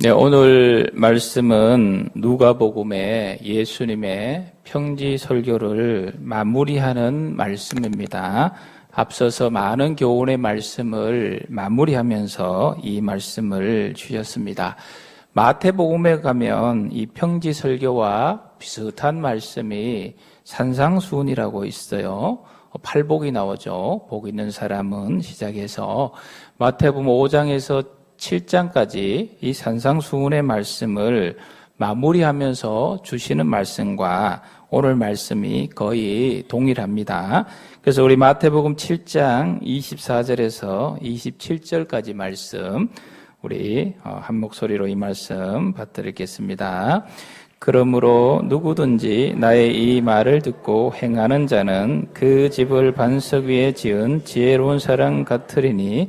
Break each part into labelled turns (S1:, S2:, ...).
S1: 네, 오늘 말씀은 누가복음의 예수님의 평지 설교를 마무리하는 말씀입니다. 앞서서 많은 교훈의 말씀을 마무리하면서 이 말씀을 주셨습니다. 마태복음에 가면 이 평지 설교와 비슷한 말씀이 산상수훈이라고 있어요. 팔복이 나오죠. 복 있는 사람은 시작해서 마태복음 5장에서 7장까지 이 산상수훈의 말씀을 마무리하면서 주시는 말씀과 오늘 말씀이 거의 동일합니다. 그래서 우리 마태복음 7장 24절에서 27절까지 말씀 우리 어, 한 목소리로 이 말씀 받드리겠습니다. 그러므로 누구든지 나의 이 말을 듣고 행하는 자는 그 집을 반석 위에 지은 지혜로운 사람 같으리니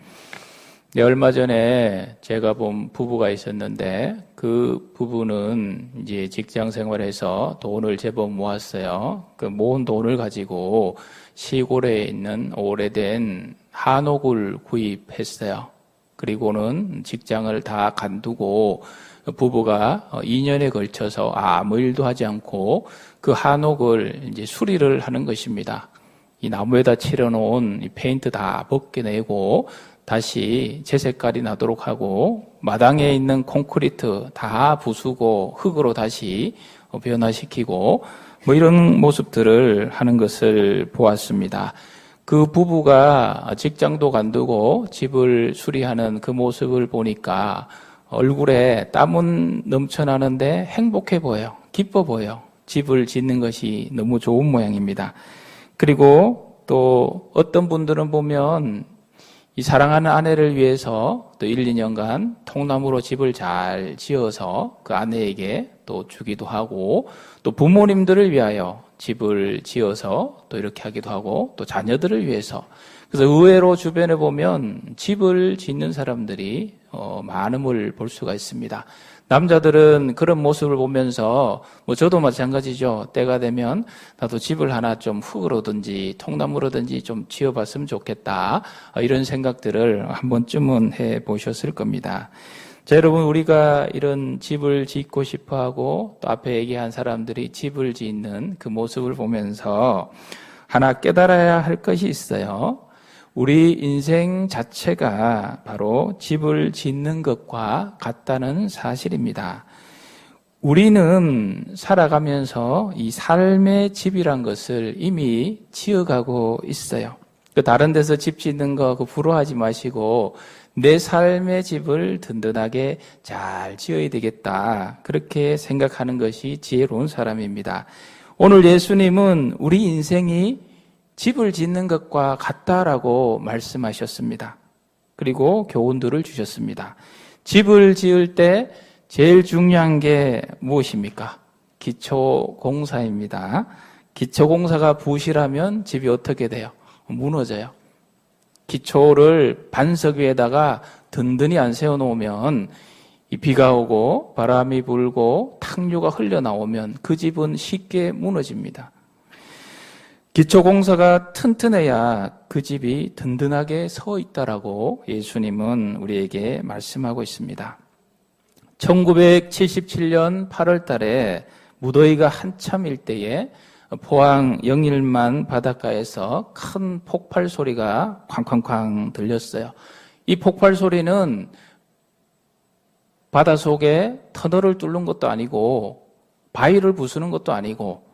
S1: 네, 얼마 전에 제가 본 부부가 있었는데 그 부부는 이제 직장 생활에서 돈을 제법 모았어요. 그 모은 돈을 가지고 시골에 있는 오래된 한옥을 구입했어요. 그리고는 직장을 다 간두고 부부가 2년에 걸쳐서 아무 일도 하지 않고 그 한옥을 이제 수리를 하는 것입니다. 이 나무에다 칠해놓은 페인트 다 벗겨내고 다시 재색깔이 나도록 하고 마당에 있는 콘크리트 다 부수고 흙으로 다시 변화시키고 뭐 이런 모습들을 하는 것을 보았습니다. 그 부부가 직장도 간두고 집을 수리하는 그 모습을 보니까 얼굴에 땀은 넘쳐나는데 행복해 보여요. 기뻐 보여요. 집을 짓는 것이 너무 좋은 모양입니다. 그리고 또 어떤 분들은 보면 이 사랑하는 아내를 위해서 또 1, 2년간 통나무로 집을 잘 지어서 그 아내에게 또 주기도 하고 또 부모님들을 위하여 집을 지어서 또 이렇게 하기도 하고 또 자녀들을 위해서 그래서 의외로 주변에 보면 집을 짓는 사람들이 어, 많음을 볼 수가 있습니다. 남자들은 그런 모습을 보면서 뭐 저도 마찬가지죠. 때가 되면 나도 집을 하나 좀 흙으로든지 통나무로든지 좀 지어봤으면 좋겠다. 이런 생각들을 한 번쯤은 해 보셨을 겁니다. 자, 여러분, 우리가 이런 집을 짓고 싶어 하고 또 앞에 얘기한 사람들이 집을 짓는 그 모습을 보면서 하나 깨달아야 할 것이 있어요. 우리 인생 자체가 바로 집을 짓는 것과 같다는 사실입니다. 우리는 살아가면서 이 삶의 집이란 것을 이미 지어가고 있어요. 그 다른 데서 집 짓는 거그 부러워하지 마시고 내 삶의 집을 든든하게 잘 지어야 되겠다. 그렇게 생각하는 것이 지혜로운 사람입니다. 오늘 예수님은 우리 인생이 집을 짓는 것과 같다라고 말씀하셨습니다. 그리고 교훈들을 주셨습니다. 집을 지을 때 제일 중요한 게 무엇입니까? 기초 공사입니다. 기초 공사가 부실하면 집이 어떻게 돼요? 무너져요. 기초를 반석 위에다가 든든히 안 세워 놓으면 비가 오고 바람이 불고 탕류가 흘러나오면 그 집은 쉽게 무너집니다. 기초공사가 튼튼해야 그 집이 든든하게 서 있다라고 예수님은 우리에게 말씀하고 있습니다. 1977년 8월 달에 무더위가 한참일 때에 포항 영일만 바닷가에서 큰 폭발 소리가 쾅쾅쾅 들렸어요. 이 폭발 소리는 바다 속에 터널을 뚫는 것도 아니고 바위를 부수는 것도 아니고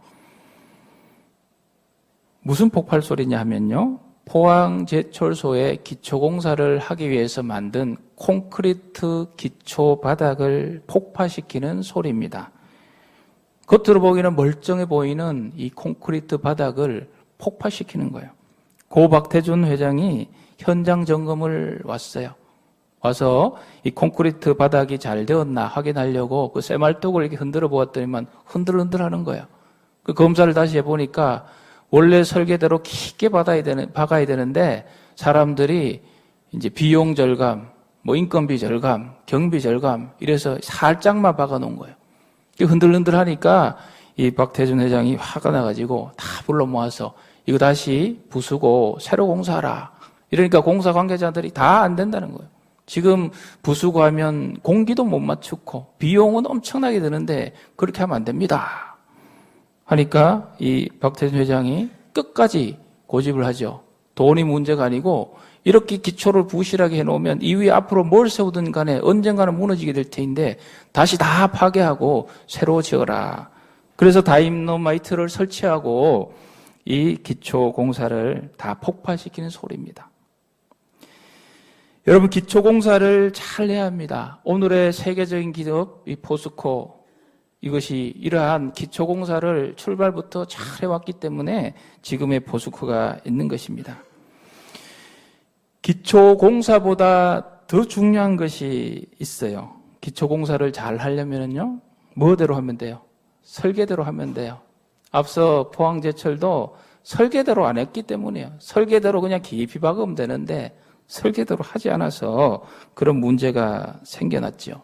S1: 무슨 폭발 소리냐 하면요. 포항 제철소에 기초공사를 하기 위해서 만든 콘크리트 기초 바닥을 폭파시키는 소리입니다. 겉으로 보기는 멀쩡해 보이는 이 콘크리트 바닥을 폭파시키는 거예요. 고 박태준 회장이 현장 점검을 왔어요. 와서 이 콘크리트 바닥이 잘 되었나 확인하려고 그 쇠말뚝을 이렇게 흔들어 보았더니만 흔들흔들 하는 거예요. 그 검사를 다시 해보니까 원래 설계대로 깊게 받아야 되는, 박아야 되는데 사람들이 이제 비용 절감, 뭐 인건비 절감, 경비 절감 이래서 살짝만 박아 놓은 거예요. 흔들흔들 하니까 이 박태준 회장이 화가 나가지고 다 불러 모아서 이거 다시 부수고 새로 공사하라. 이러니까 공사 관계자들이 다 안 된다는 거예요. 지금 부수고 하면 공기도 못 맞추고 비용은 엄청나게 드는데 그렇게 하면 안 됩니다. 하니까 이 박태준 회장이 끝까지 고집을 하죠. 돈이 문제가 아니고 이렇게 기초를 부실하게 해놓으면 이후에 앞으로 뭘 세우든 간에 언젠가는 무너지게 될 테인데 다시 다 파괴하고 새로 지어라. 그래서 다임노마이트를 설치하고 이 기초 공사를 다 폭파시키는 소리입니다. 여러분 기초 공사를 잘 해야 합니다. 오늘의 세계적인 기업 이 포스코 이것이 이러한 기초 공사를 출발부터 잘 해왔기 때문에 지금의 포스코가 있는 것입니다. 기초 공사보다 더 중요한 것이 있어요. 기초 공사를 잘 하려면요, 뭐대로 하면 돼요? 설계대로 하면 돼요. 앞서 포항제철도 설계대로 안 했기 때문이에요. 설계대로 그냥 깊이 박으면 되는데 설계대로 하지 않아서 그런 문제가 생겨났죠.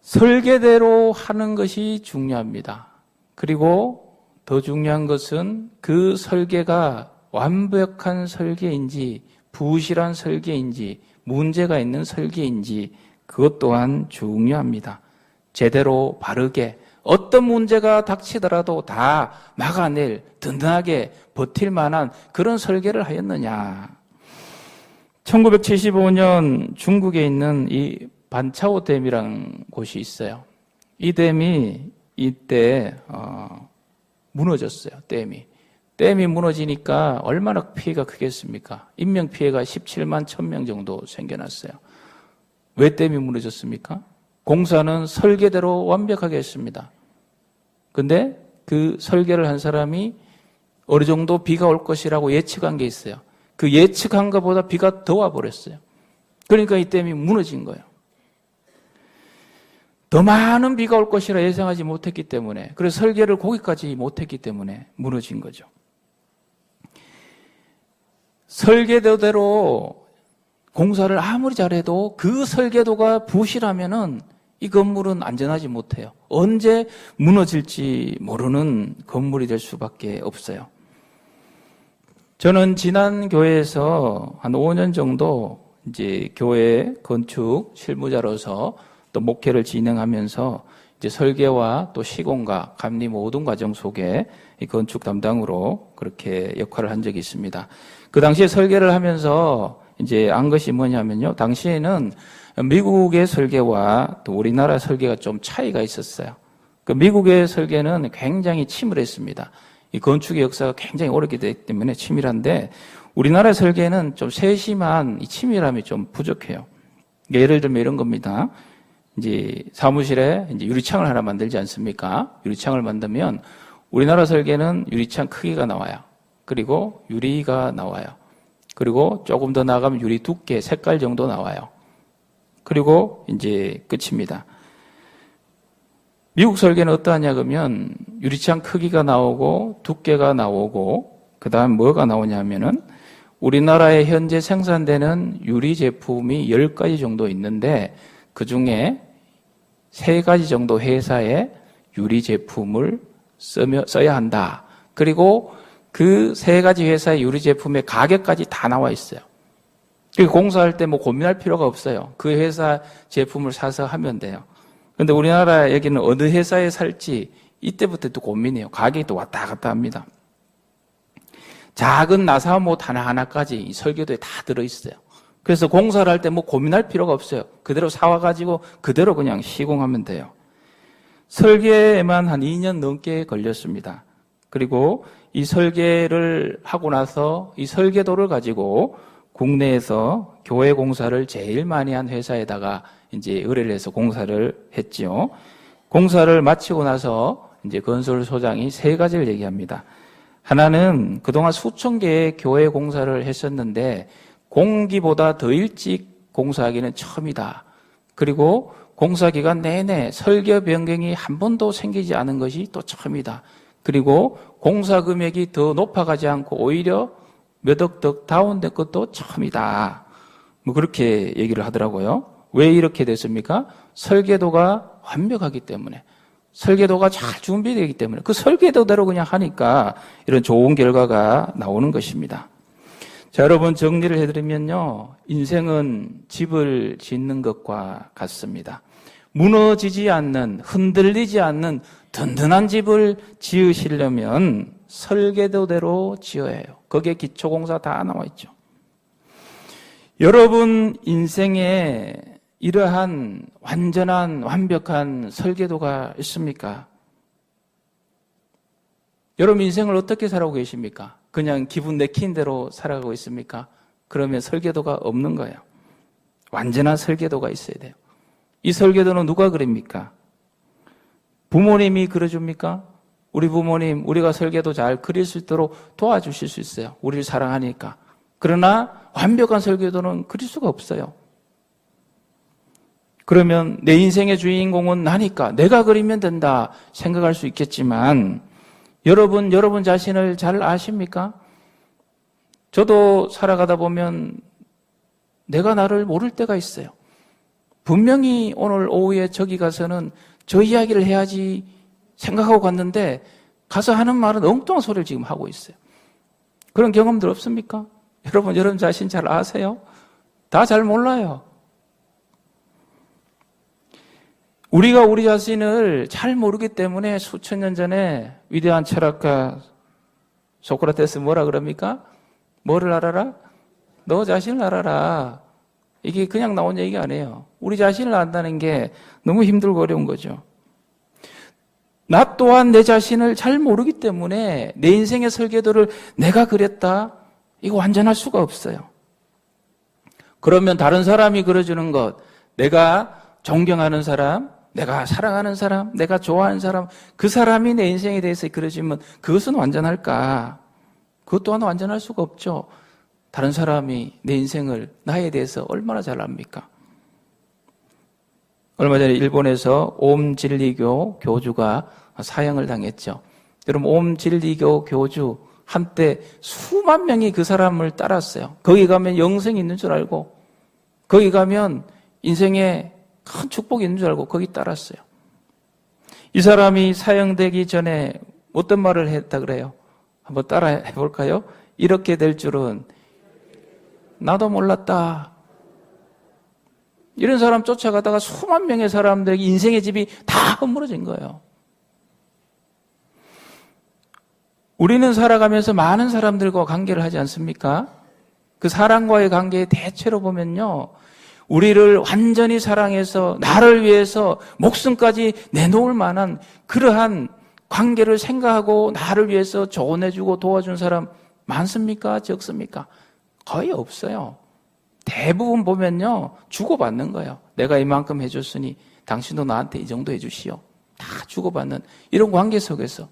S1: 설계대로 하는 것이 중요합니다. 그리고 더 중요한 것은 그 설계가 완벽한 설계인지 부실한 설계인지 문제가 있는 설계인지 그것 또한 중요합니다. 제대로 바르게 어떤 문제가 닥치더라도 다 막아낼 든든하게 버틸 만한 그런 설계를 하였느냐. 1975년 중국에 있는 이 반차오 댐이라는 곳이 있어요. 이 댐이 이때 어, 무너졌어요. 댐이. 댐이 무너지니까 얼마나 피해가 크겠습니까? 인명 피해가 17만 1000명 정도 생겨났어요. 왜 댐이 무너졌습니까? 공사는 설계대로 완벽하게 했습니다. 근데 그 설계를 한 사람이 어느 정도 비가 올 것이라고 예측한 게 있어요. 그 예측한 것보다 비가 더 와버렸어요. 그러니까 이 댐이 무너진 거예요. 더 많은 비가 올 것이라 예상하지 못했기 때문에, 그래서 설계를 거기까지 못했기 때문에 무너진 거죠. 설계도대로 공사를 아무리 잘해도 그 설계도가 부실하면은 이 건물은 안전하지 못해요. 언제 무너질지 모르는 건물이 될 수밖에 없어요. 저는 지난 교회에서 한 5년 정도 이제 교회 건축 실무자로서 또 목회를 진행하면서 이제 설계와 또 시공과 감리 모든 과정 속에 이 건축 담당으로 그렇게 역할을 한 적이 있습니다. 그 당시에 설계를 하면서 이제 안 것이 뭐냐면요. 당시에는 미국의 설계와 또 우리나라 설계가 좀 차이가 있었어요. 그 미국의 설계는 굉장히 치밀했습니다. 이 건축의 역사가 굉장히 오래기 때문에 치밀한데 우리나라 설계는 좀 세심한 이 치밀함이 좀 부족해요. 예를 들면 이런 겁니다. 이제 사무실에 이제 유리창을 하나 만들지 않습니까? 유리창을 만들면 우리나라 설계는 유리창 크기가 나와요. 그리고 유리가 나와요. 그리고 조금 더 나가면 유리 두께, 색깔 정도 나와요. 그리고 이제 끝입니다. 미국 설계는 어떠하냐 그러면 유리창 크기가 나오고 두께가 나오고 그다음 뭐가 나오냐면은 우리나라에 현재 생산되는 유리 제품이 10가지 정도 있는데 그 중에 세 가지 정도 회사의 유리 제품을 쓰며, 써야 한다. 그리고 그 세 가지 회사의 유리 제품의 가격까지 다 나와 있어요. 공사할 때 뭐 고민할 필요가 없어요. 그 회사 제품을 사서 하면 돼요. 근데 우리나라 얘기는 어느 회사에 살지 이때부터 또 고민해요. 가격이 또 왔다 갔다 합니다. 작은 나사못 하나하나까지 설계도에 다 들어있어요. 그래서 공사를 할 때 뭐 고민할 필요가 없어요. 그대로 사와가지고 그대로 그냥 시공하면 돼요. 설계에만 한 2년 넘게 걸렸습니다. 그리고 이 설계를 하고 나서 이 설계도를 가지고 국내에서 교회 공사를 제일 많이 한 회사에다가 이제 의뢰를 해서 공사를 했지요. 공사를 마치고 나서 이제 건설 소장이 세 가지를 얘기합니다. 하나는 그동안 수천 개의 교회 공사를 했었는데 공기보다 더 일찍 공사하기는 처음이다. 그리고 공사 기간 내내 설계 변경이 한 번도 생기지 않은 것이 또 처음이다. 그리고 공사 금액이 더 높아가지 않고 오히려 몇 억 더 다운된 것도 처음이다. 뭐 그렇게 얘기를 하더라고요. 왜 이렇게 됐습니까? 설계도가 완벽하기 때문에. 설계도가 잘 준비되기 때문에 그 설계도대로 그냥 하니까 이런 좋은 결과가 나오는 것입니다. 자, 여러분 정리를 해드리면요. 인생은 집을 짓는 것과 같습니다. 무너지지 않는, 흔들리지 않는 든든한 집을 지으시려면 설계도대로 지어야 해요. 거기에 기초공사 다 나와 있죠. 여러분 인생에 이러한 완전한 완벽한 설계도가 있습니까? 여러분 인생을 어떻게 살아오고 계십니까? 그냥 기분 내키는 대로 살아가고 있습니까? 그러면 설계도가 없는 거예요. 완전한 설계도가 있어야 돼요. 이 설계도는 누가 그립니까? 부모님이 그려줍니까? 우리 부모님, 우리가 설계도 잘 그릴 수 있도록 도와주실 수 있어요. 우리를 사랑하니까. 그러나 완벽한 설계도는 그릴 수가 없어요. 그러면 내 인생의 주인공은 나니까 내가 그리면 된다 생각할 수 있겠지만 여러분, 여러분 자신을 잘 아십니까? 저도 살아가다 보면 내가 나를 모를 때가 있어요. 분명히 오늘 오후에 저기 가서는 저 이야기를 해야지 생각하고 갔는데 가서 하는 말은 엉뚱한 소리를 지금 하고 있어요. 그런 경험들 없습니까? 여러분, 여러분 자신 잘 아세요? 다 잘 몰라요. 우리가 우리 자신을 잘 모르기 때문에 수천 년 전에 위대한 철학가 소크라테스 뭐라 그럽니까? 뭐를 알아라? 너 자신을 알아라. 이게 그냥 나온 얘기가 아니에요. 우리 자신을 안다는 게 너무 힘들고 어려운 거죠. 나 또한 내 자신을 잘 모르기 때문에 내 인생의 설계도를 내가 그렸다? 이거 완전할 수가 없어요. 그러면 다른 사람이 그려주는 것, 내가 존경하는 사람, 내가 사랑하는 사람, 내가 좋아하는 사람, 그 사람이 내 인생에 대해서 그려지면 그것은 완전할까? 그것 또한 완전할 수가 없죠. 다른 사람이 내 인생을 나에 대해서 얼마나 잘 압니까? 얼마 전에 일본에서 옴 진리교 교주가 사형을 당했죠. 여러분 옴 진리교 교주 한때 수만 명이 그 사람을 따랐어요. 거기 가면 영생이 있는 줄 알고 거기 가면 인생에 큰 축복이 있는 줄 알고 거기 따랐어요. 이 사람이 사형되기 전에 어떤 말을 했다 그래요? 한번 따라 해볼까요? 이렇게 될 줄은 나도 몰랐다. 이런 사람 쫓아가다가 수만 명의 사람들에게 인생의 집이 다 허물어진 거예요. 우리는 살아가면서 많은 사람들과 관계를 하지 않습니까? 그 사람과의 관계의 대체로 보면요. 우리를 완전히 사랑해서 나를 위해서 목숨까지 내놓을 만한 그러한 관계를 생각하고 나를 위해서 조언해주고 도와준 사람 많습니까? 적습니까? 거의 없어요. 대부분 보면요, 주고받는 거예요. 내가 이만큼 해줬으니 당신도 나한테 이 정도 해주시오. 다 주고받는 이런 관계 속에서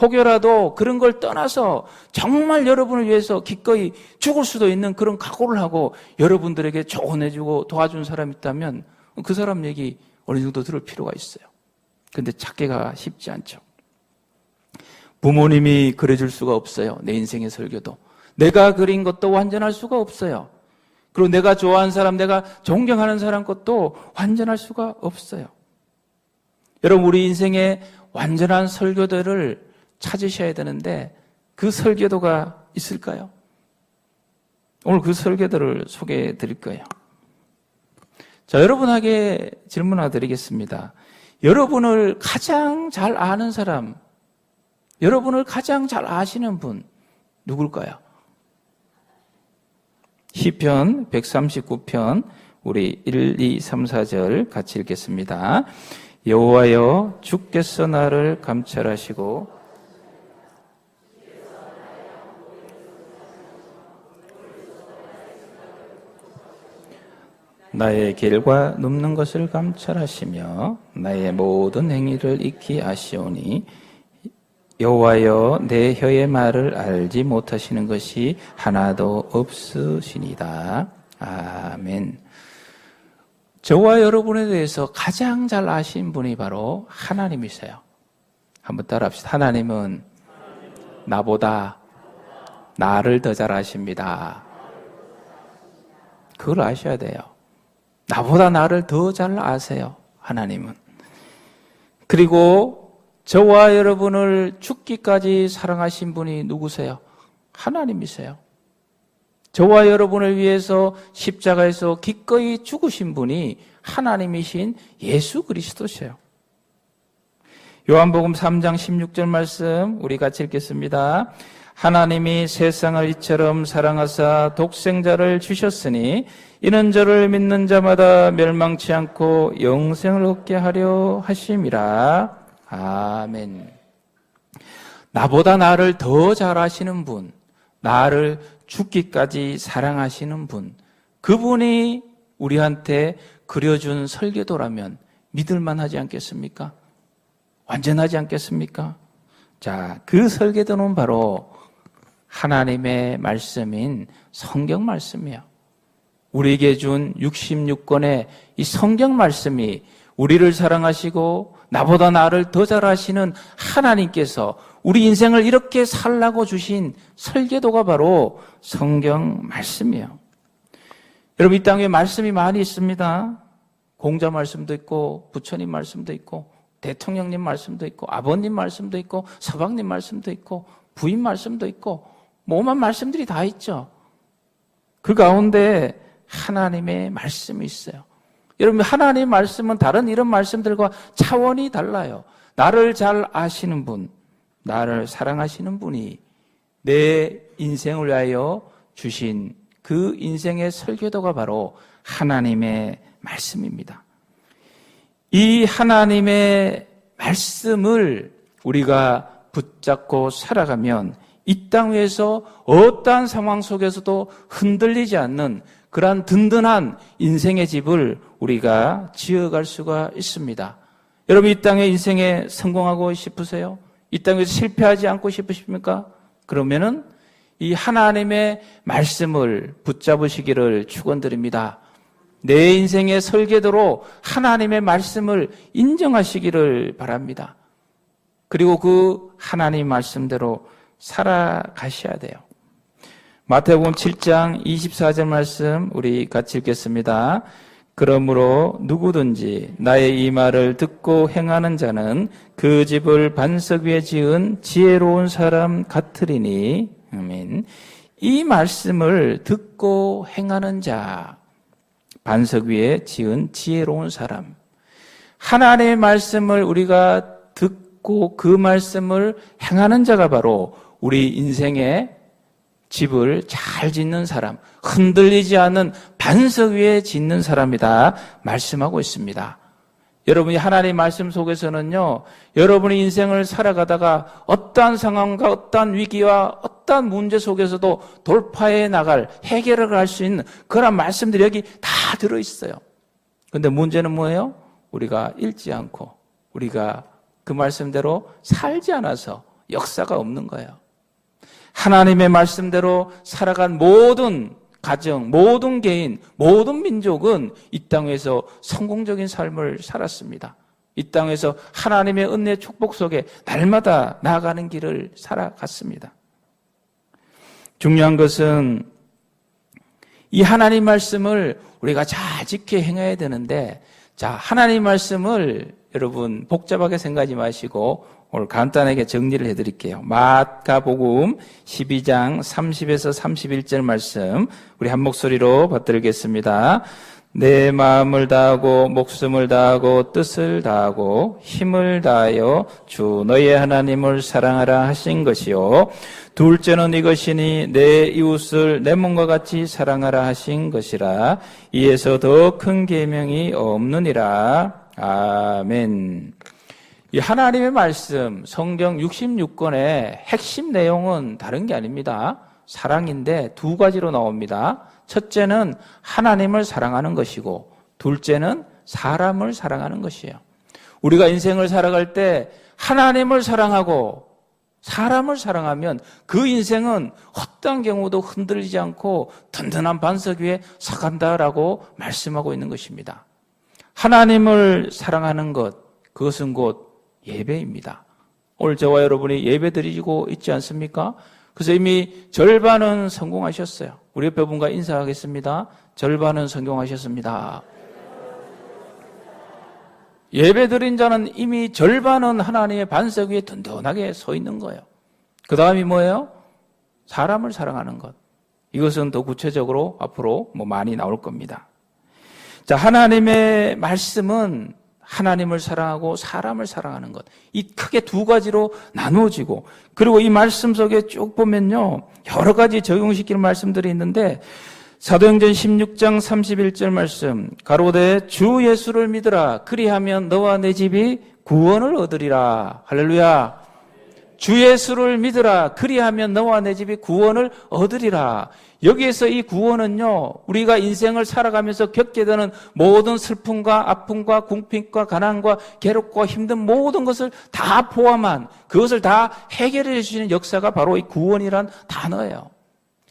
S1: 혹여라도 그런 걸 떠나서 정말 여러분을 위해서 기꺼이 죽을 수도 있는 그런 각오를 하고 여러분들에게 조언해주고 도와준 사람이 있다면 그 사람 얘기 어느 정도 들을 필요가 있어요. 근데 찾기가 쉽지 않죠. 부모님이 그려줄 수가 없어요. 내 인생의 설교도. 내가 그린 것도 완전할 수가 없어요. 그리고 내가 좋아하는 사람, 내가 존경하는 사람 것도 완전할 수가 없어요. 여러분, 우리 인생의 완전한 설교들을 찾으셔야 되는데 그 설교도가 있을까요? 오늘 그 설교도를 소개해 드릴 거예요. 자, 여러분에게 질문 하나 드리겠습니다. 여러분을 가장 잘 아는 사람, 여러분을 가장 잘 아시는 분, 누굴까요? 시편 139편 우리 1, 2, 3, 4절 같이 읽겠습니다. 여호와여 주께서 나를 감찰하시고 나의 길과 눕는 것을 감찰하시며 나의 모든 행위를 익히 아시오니 여호와여 내 혀의 말을 알지 못하시는 것이 하나도 없으시니다. 아멘. 저와 여러분에 대해서 가장 잘 아신 분이 바로 하나님이세요. 한번 따라합시다. 하나님은 나보다 나를 더 잘 아십니다. 그걸 아셔야 돼요. 나보다 나를 더 잘 아세요. 하나님은. 그리고 저와 여러분을 죽기까지 사랑하신 분이 누구세요? 하나님이세요. 저와 여러분을 위해서 십자가에서 기꺼이 죽으신 분이 하나님이신 예수 그리스도세요. 요한복음 3장 16절 말씀 우리 같이 읽겠습니다. 하나님이 세상을 이처럼 사랑하사 독생자를 주셨으니 이는 저를 믿는 자마다 멸망치 않고 영생을 얻게 하려 하심이라. 아멘. 나보다 나를 더 잘 아시는 분, 나를 죽기까지 사랑하시는 분, 그분이 우리한테 그려준 설계도라면 믿을만 하지 않겠습니까? 완전하지 않겠습니까? 자, 그 설계도는 바로 하나님의 말씀인 성경 말씀이에요. 우리에게 준 66권의 이 성경 말씀이 우리를 사랑하시고 나보다 나를 더 잘하시는 하나님께서 우리 인생을 이렇게 살라고 주신 설계도가 바로 성경 말씀이에요. 여러분 이 땅에 말씀이 많이 있습니다. 공자 말씀도 있고 부처님 말씀도 있고 대통령님 말씀도 있고 아버님 말씀도 있고 서방님 말씀도 있고 부인 말씀도 있고 뭐만 말씀들이 다 있죠. 그 가운데 하나님의 말씀이 있어요. 여러분 하나님의 말씀은 다른 이런 말씀들과 차원이 달라요. 나를 잘 아시는 분, 나를 사랑하시는 분이 내 인생을 위하여 주신 그 인생의 설계도가 바로 하나님의 말씀입니다. 이 하나님의 말씀을 우리가 붙잡고 살아가면 이 땅 위에서 어떠한 상황 속에서도 흔들리지 않는 그러한 든든한 인생의 집을 우리가 지어갈 수가 있습니다. 여러분 이 땅에 인생에 성공하고 싶으세요? 이 땅에서 실패하지 않고 싶으십니까? 그러면은 이 하나님의 말씀을 붙잡으시기를 축원드립니다. 내 인생의 설계도로 하나님의 말씀을 인정하시기를 바랍니다. 그리고 그 하나님 말씀대로 살아가셔야 돼요. 마태복음 7장 24절 말씀 우리 같이 읽겠습니다. 그러므로 누구든지 나의 이 말을 듣고 행하는 자는 그 집을 반석 위에 지은 지혜로운 사람 같으리니 아멘. 이 말씀을 듣고 행하는 자 반석 위에 지은 지혜로운 사람 하나님의 말씀을 우리가 듣고 그 말씀을 행하는 자가 바로 우리 인생의 집을 잘 짓는 사람, 흔들리지 않는 반석 위에 짓는 사람이다 말씀하고 있습니다. 여러분이 하나님 말씀 속에서는요, 여러분의 인생을 살아가다가 어떠한 상황과 어떠한 위기와 어떠한 문제 속에서도 돌파해 나갈, 해결을 할 수 있는 그런 말씀들이 여기 다 들어있어요. 근데 문제는 뭐예요? 우리가 읽지 않고, 우리가 그 말씀대로 살지 않아서 역사가 없는 거예요. 하나님의 말씀대로 살아간 모든 가정, 모든 개인, 모든 민족은 이 땅에서 성공적인 삶을 살았습니다. 이 땅에서 하나님의 은혜 축복 속에 날마다 나아가는 길을 살아갔습니다. 중요한 것은 이 하나님 말씀을 우리가 잘 지켜 행해야 되는데, 자, 하나님 말씀을 여러분 복잡하게 생각하지 마시고 오늘 간단하게 정리를 해드릴게요. 마가복음 12장 30에서 31절 말씀 우리 한 목소리로 받들겠습니다. 내 마음을 다하고 목숨을 다하고 뜻을 다하고 힘을 다하여 주 너의 하나님을 사랑하라 하신 것이요. 둘째는 이것이니 내 이웃을 내 몸과 같이 사랑하라 하신 것이라. 이에서 더 큰 계명이 없느니라. 아멘. 이 하나님의 말씀, 성경 66권의 핵심 내용은 다른 게 아닙니다. 사랑인데 두 가지로 나옵니다. 첫째는 하나님을 사랑하는 것이고, 둘째는 사람을 사랑하는 것이에요. 우리가 인생을 살아갈 때 하나님을 사랑하고 사람을 사랑하면 그 인생은 헛된 경우도 흔들리지 않고 든든한 반석 위에 서간다라고 말씀하고 있는 것입니다. 하나님을 사랑하는 것, 그것은 곧 예배입니다. 오늘 저와 여러분이 예배 드리고 있지 않습니까? 그래서 이미 절반은 성공하셨어요. 우리 옆에 분과 인사하겠습니다. 절반은 성공하셨습니다. 예배 드린 자는 이미 절반은 하나님의 반석 위에 든든하게 서 있는 거예요. 그 다음이 뭐예요? 사람을 사랑하는 것. 이것은 더 구체적으로 앞으로 뭐 많이 나올 겁니다. 자, 하나님의 말씀은 하나님을 사랑하고 사람을 사랑하는 것. 이 크게 두 가지로 나누어지고, 그리고 이 말씀 속에 쭉 보면요, 여러 가지 적용시키는 말씀들이 있는데, 사도행전 16장 31절 말씀, 가로되 주 예수를 믿으라. 그리하면 너와 내 집이 구원을 얻으리라. 할렐루야. 주 예수를 믿으라. 그리하면 너와 내 집이 구원을 얻으리라. 여기에서 이 구원은요, 우리가 인생을 살아가면서 겪게 되는 모든 슬픔과 아픔과 궁핍과 가난과 괴롭과 힘든 모든 것을 다 포함한 그것을 다 해결해 주시는 역사가 바로 이 구원이란 단어예요.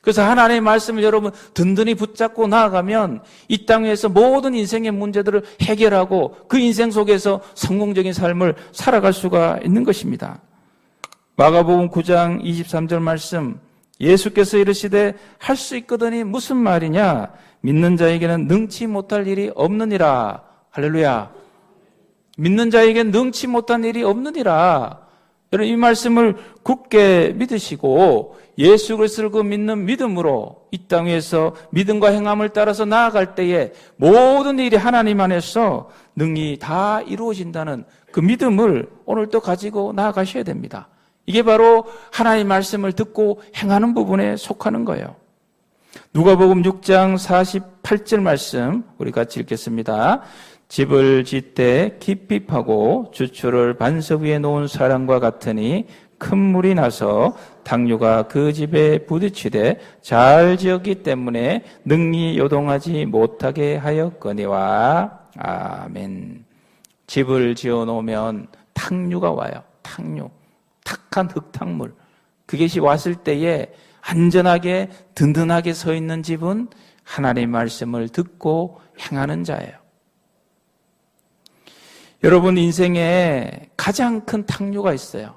S1: 그래서 하나님의 말씀을 여러분 든든히 붙잡고 나아가면 이 땅에서 모든 인생의 문제들을 해결하고 그 인생 속에서 성공적인 삶을 살아갈 수가 있는 것입니다. 마가복음 9장 23절 말씀 예수께서 이르시되 할 수 있거든이 무슨 말이냐? 믿는 자에게는 능치 못할 일이 없느니라. 할렐루야. 믿는 자에게는 능치 못한 일이 없느니라. 여러분 이 말씀을 굳게 믿으시고 예수 그리스도를 그 믿는 믿음으로 이 땅에서 믿음과 행함을 따라서 나아갈 때에 모든 일이 하나님 안에서 능히 다 이루어진다는 그 믿음을 오늘 또 가지고 나아가셔야 됩니다. 이게 바로 하나님의 말씀을 듣고 행하는 부분에 속하는 거예요. 누가복음 6장 48절 말씀 우리 같이 읽겠습니다. 집을 짓되 깊이 파고 주초를 반석 위에 놓은 사람과 같으니 큰 물이 나서 당류가 그 집에 부딪히되 잘 지었기 때문에 능히 요동하지 못하게 하였거니와 아멘. 집을 지어 놓으면 탕류가 와요. 탕류. 탁한 흙탕물. 그것이 왔을 때에 안전하게 든든하게 서 있는 집은 하나님의 말씀을 듣고 행하는 자예요. 여러분 인생에 가장 큰 탕류가 있어요.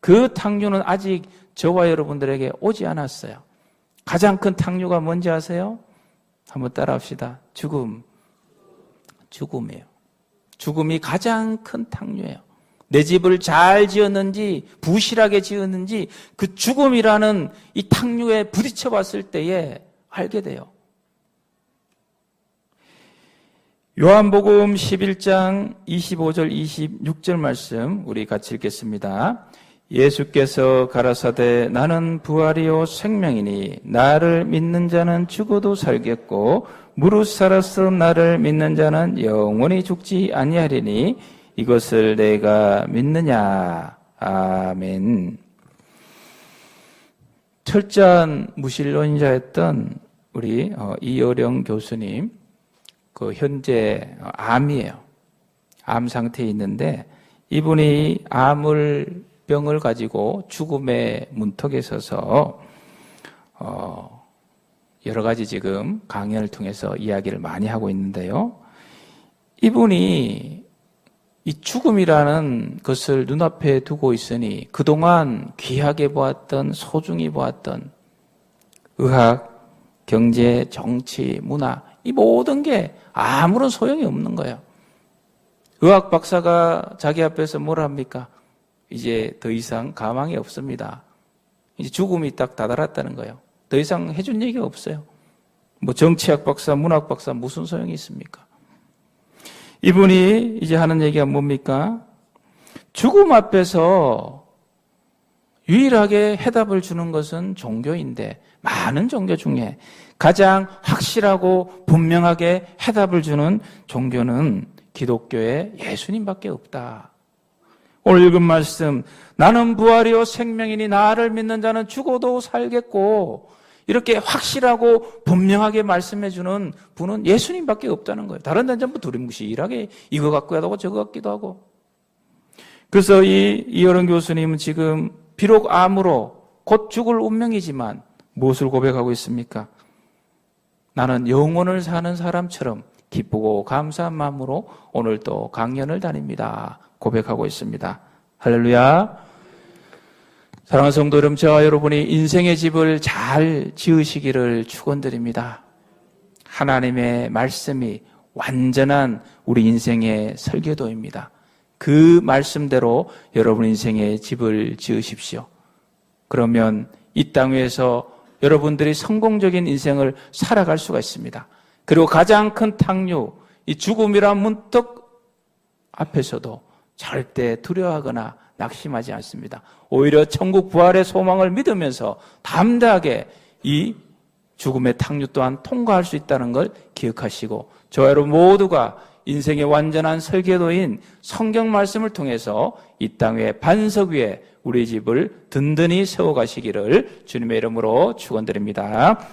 S1: 그 탕류는 아직 저와 여러분들에게 오지 않았어요. 가장 큰 탕류가 뭔지 아세요? 한번 따라합시다. 죽음. 죽음이에요. 죽음이 가장 큰 탕류예요. 내 집을 잘 지었는지 부실하게 지었는지 그 죽음이라는 이 탕류에 부딪혀 봤을 때에 알게 돼요. 요한복음 11장 25절 26절 말씀 우리 같이 읽겠습니다. 예수께서 가라사대 나는 부활이요 생명이니 나를 믿는 자는 죽어도 살겠고 무릇 살아서 나를 믿는 자는 영원히 죽지 아니하리니 이것을 내가 믿느냐? 아멘. 철저한 무신론자였던 우리 어, 이어령 교수님, 그 현재 암이에요. 암 상태에 있는데 이분이 암을 병을 가지고 죽음의 문턱에 서서 어, 여러 가지 지금 강연을 통해서 이야기를 많이 하고 있는데요. 이분이 이 죽음이라는 것을 눈앞에 두고 있으니 그동안 귀하게 보았던, 소중히 보았던 의학, 경제, 정치, 문화, 이 모든 게 아무런 소용이 없는 거예요. 의학 박사가 자기 앞에서 뭘 합니까? 이제 더 이상 가망이 없습니다. 이제 죽음이 딱 다다랐다는 거예요. 더 이상 해준 얘기가 없어요. 뭐 정치학 박사, 문학 박사 무슨 소용이 있습니까? 이분이 이제 하는 얘기가 뭡니까? 죽음 앞에서 유일하게 해답을 주는 것은 종교인데 많은 종교 중에 가장 확실하고 분명하게 해답을 주는 종교는 기독교의 예수님밖에 없다. 오늘 읽은 말씀 나는 부활이요 생명이니 나를 믿는 자는 죽어도 살겠고 이렇게 확실하고 분명하게 말씀해 주는 분은 예수님밖에 없다는 거예요. 다른 데는 전부 두리뭉실하게 이거 갖고 하고 저거 같기도 하고. 그래서 이 이어른 교수님은 지금 비록 암으로 곧 죽을 운명이지만 무엇을 고백하고 있습니까? 나는 영혼을 사는 사람처럼 기쁘고 감사한 마음으로 오늘 또 강연을 다닙니다. 고백하고 있습니다. 할렐루야. 사랑하는 성도 여러분, 저와 여러분이 인생의 집을 잘 지으시기를 축원드립니다. 하나님의 말씀이 완전한 우리 인생의 설계도입니다. 그 말씀대로 여러분 인생의 집을 지으십시오. 그러면 이 땅 위에서 여러분들이 성공적인 인생을 살아갈 수가 있습니다. 그리고 가장 큰 탕류, 이 죽음이란 문득 앞에서도 절대 두려워하거나 낙심하지 않습니다. 오히려 천국 부활의 소망을 믿으면서 담대하게 이 죽음의 탕류 또한 통과할 수 있다는 걸 기억하시고 저와 여러분 모두가 인생의 완전한 설계도인 성경 말씀을 통해서 이 땅의 반석 위에 우리 집을 든든히 세워가시기를 주님의 이름으로 축원드립니다.